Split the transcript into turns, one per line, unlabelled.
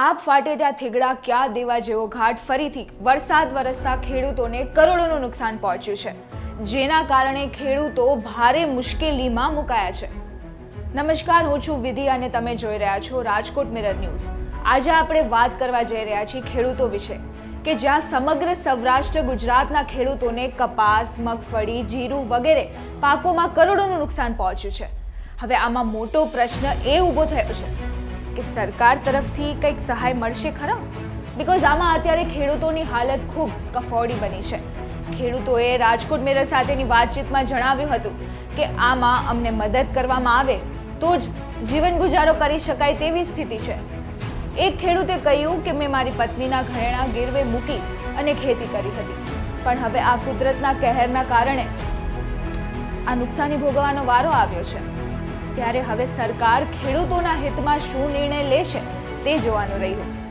આપ ફાટે ત્યાં થીગડા, ક્યાં દેવા જેવો ઘાટ, ફરીથી વરસાદ વરસતા ખેડૂતોને કરોડોનું નુકસાન પહોંચ્યું છે. જેના કારણે ખેડૂતો ભારે મુશ્કેલીમાં મુકાયા છે. નમસ્કાર, હું છું વિધિ અને તમે જોઈ રહ્યા છો રાજકોટ મિરર ન્યૂઝ. આજે આપણે વાત કરવા જઈ રહ્યા છીએ ખેડૂતો વિશે, કે જ્યાં સમગ્ર સૌરાષ્ટ્ર ગુજરાતના ખેડૂતોને કપાસ, મગફળી, જીરું વગેરે પાકોમાં કરોડોનું નુકસાન પહોંચ્યું છે. હવે આમાં મોટો પ્રશ્ન એ ઊભો થયો છે કે સરકાર તરફથી કંઈક સહાય મળશે ખરા? બિકોઝ આમાં અત્યારે ખેડૂતોની હાલત ખૂબ કફોડી બની છે. ખેડૂતોએ રાજકોટ મેરર સાથેની વાતચીતમાં જણાવ્યું હતું કે આમાં અમને મદદ કરવામાં આવે તો જ જીવન ગુજારો કરી શકાય તેવી સ્થિતિ છે. એક ખેડૂતે કહ્યું કે મેં મારી પત્નીના ઘરેણા ગીરવે મૂકી અને ખેતી કરી હતી. પણ હવે આ કુદરતના કહેરના કારણે આ નુકસાની ભોગવવાનો વારો આવ્યો છે. ત્યારે હવે સરકાર ખેડૂતોના હિતમાં શું નિર્ણય લેશે તે જોવાનું રહ્યું.